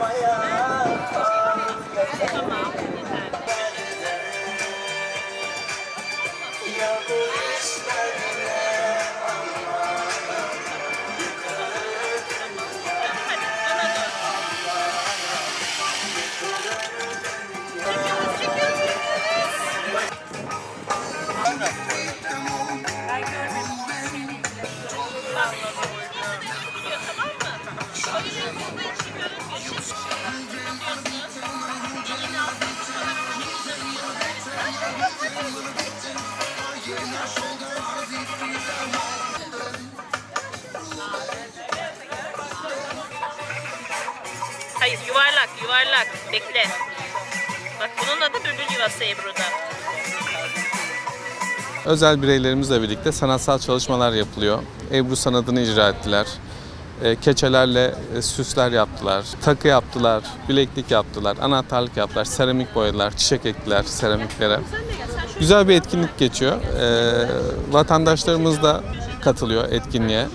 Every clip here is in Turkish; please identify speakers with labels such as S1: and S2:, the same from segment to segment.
S1: Yeah. Hayır yuvarlak yuvarlak. Bekle. Bak bunun adı bülbül yuvası Ebru'da.
S2: Özel bireylerimizle birlikte sanatsal çalışmalar yapılıyor. Ebru sanatını icra ettiler. E, Keçelerle e, süsler yaptılar, takı yaptılar, bileklik yaptılar, anahtarlık yaptılar, seramik boyadılar, çiçek ektiler seramiklere. Güzel bir etkinlik geçiyor. E, Vatandaşlarımız da katılıyor etkinliğe.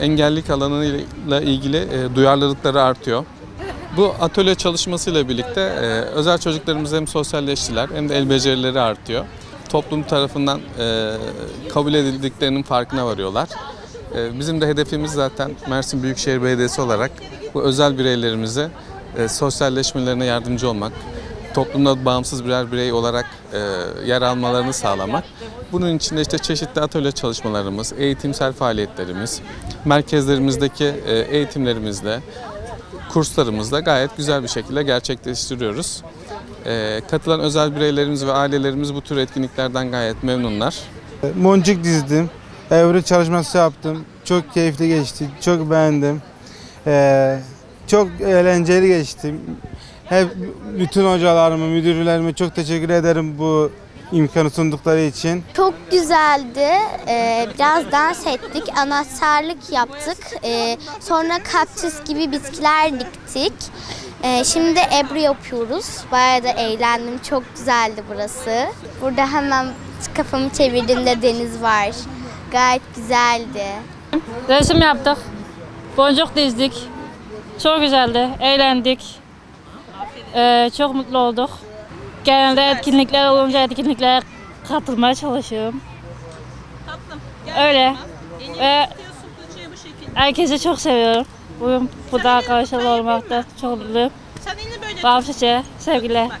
S2: Engellilik alanıyla ilgili duyarlılıkları artıyor. Bu atölye çalışmasıyla birlikte e, özel çocuklarımız hem sosyalleştiler hem de el becerileri artıyor. Toplum tarafından e, kabul edildiklerinin farkına varıyorlar. E, bizim de hedefimiz zaten Mersin Büyükşehir Belediyesi olarak bu özel bireylerimize e, sosyalleşmelerine yardımcı olmak, toplumda bağımsız birer birey olarak e, yer almalarını sağlamak. Bunun içinde işte çeşitli atölye çalışmalarımız, eğitimsel faaliyetlerimiz, merkezlerimizdeki e, eğitimlerimizle, kurslarımızda gayet güzel bir şekilde gerçekleştiriyoruz. Ee, katılan özel bireylerimiz ve ailelerimiz bu tür etkinliklerden gayet memnunlar.
S3: Moncuk dizdim. Evre çalışması yaptım. Çok keyifli geçti. Çok beğendim. Ee, çok eğlenceli geçti. Hep bütün hocalarıma, müdürlerime çok teşekkür ederim bu imkanı sundukları için.
S4: Çok güzeldi. Ee, biraz dans ettik, anahtarlık yaptık. Ee, sonra kaktüs gibi bitkiler diktik. Ee, şimdi Ebru yapıyoruz. Bayağı da eğlendim. Çok güzeldi burası. Burada hemen kafamı çevirdiğimde deniz var. Gayet güzeldi.
S5: Resim yaptık. Boncuk dizdik. Çok güzeldi. Eğlendik. Ee, çok mutlu olduk. Genelde etkinlikler olunca etkinliklere katılmaya çalışıyorum.
S1: Tatlım.
S5: Öyle.
S1: Yeni
S5: Ve
S1: bu şekilde.
S5: herkesi çok seviyorum. Bugün burada arkadaşlarla olmakta çok mutluyum.
S1: Sen elini böyle
S5: Bafşiçe sevgiler.
S1: Bak